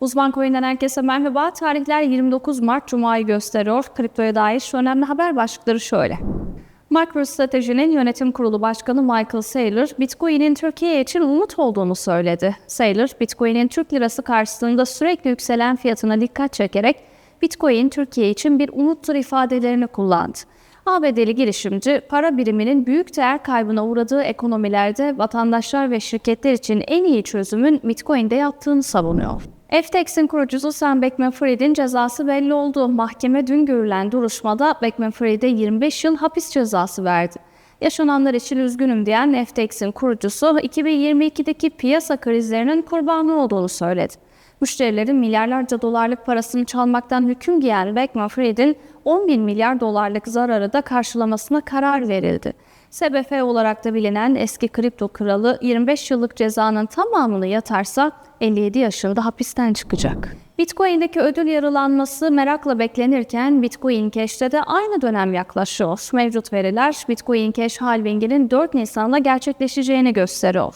Uzman Coin'den herkese merhaba. Tarihler 29 Mart Cuma'yı gösteriyor. Kriptoya dair şu önemli haber başlıkları şöyle. MicroStrategy'nin yönetim kurulu başkanı Michael Saylor, Bitcoin'in Türkiye için umut olduğunu söyledi. Saylor, Bitcoin'in Türk lirası karşısında sürekli yükselen fiyatına dikkat çekerek Bitcoin Türkiye için bir umuttur ifadelerini kullandı. ABD'li girişimci, para biriminin büyük değer kaybına uğradığı ekonomilerde vatandaşlar ve şirketler için en iyi çözümün Bitcoin'de yattığını savunuyor. FTX'in kurucusu Sam Bankman-Fried'in cezası belli oldu. Mahkeme dün görülen duruşmada Bankman-Fried'e 25 yıl hapis cezası verdi. Yaşananlar için üzgünüm diyen FTX'in kurucusu 2022'deki piyasa krizlerinin kurbanı olduğunu söyledi. Müşterilerin milyarlarca dolarlık parasını çalmaktan hüküm giyen Bankman-Fried'in 10 bin milyar dolarlık zararı da karşılamasına karar verildi. SBF olarak da bilinen eski kripto kralı 25 yıllık cezanın tamamını yatarsa 57 yaşında hapisten çıkacak. Bitcoin'deki ödül yarılanması merakla beklenirken Bitcoin Cash'te de aynı dönem yaklaşıyor. Mevcut veriler Bitcoin Cash halvinginin 4 Nisan'da gerçekleşeceğini gösteriyor.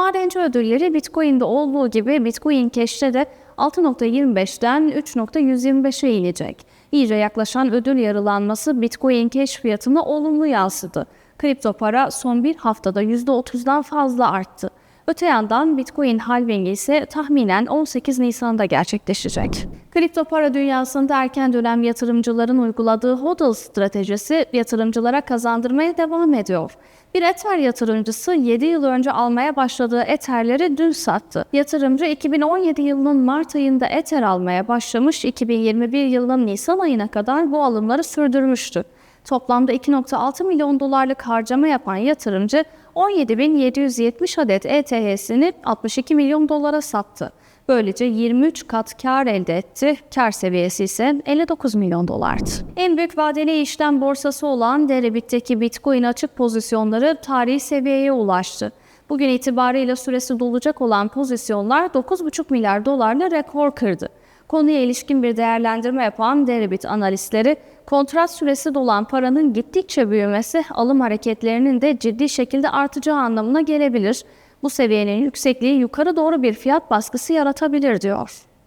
Madenci ödülleri Bitcoin'de olduğu gibi Bitcoin Cash'te de 6.25'ten 3.125'e inecek. İyice yaklaşan ödül yarılanması Bitcoin Cash fiyatına olumlu yansıdı. Kripto para son bir haftada %30'dan fazla arttı. Öte yandan Bitcoin halvingi ise tahminen 18 Nisan'da gerçekleşecek. Kripto para dünyasında erken dönem yatırımcıların uyguladığı hodl stratejisi yatırımcılara kazandırmaya devam ediyor. Bir Ether yatırımcısı 7 yıl önce almaya başladığı Ether'leri dün sattı. Yatırımcı 2017 yılının Mart ayında Ether almaya başlamış, 2021 yılının Nisan ayına kadar bu alımları sürdürmüştü. Toplamda 2.6 milyon dolarlık harcama yapan yatırımcı 17.770 adet ETH'sini 62 milyon dolara sattı. Böylece 23 kat kar elde etti. Kar seviyesi ise 59 milyon dolardı. En büyük vadeli işlem borsası olan Deribit'teki Bitcoin açık pozisyonları tarihi seviyeye ulaştı. Bugün itibarıyla süresi dolacak olan pozisyonlar 9,5 milyar dolarla rekor kırdı. Konuya ilişkin bir değerlendirme yapan Deribit analistleri, kontrat süresi dolan paranın gittikçe büyümesi alım hareketlerinin de ciddi şekilde artacağı anlamına gelebilir. Bu seviyenin yüksekliği yukarı doğru bir fiyat baskısı yaratabilir diyor.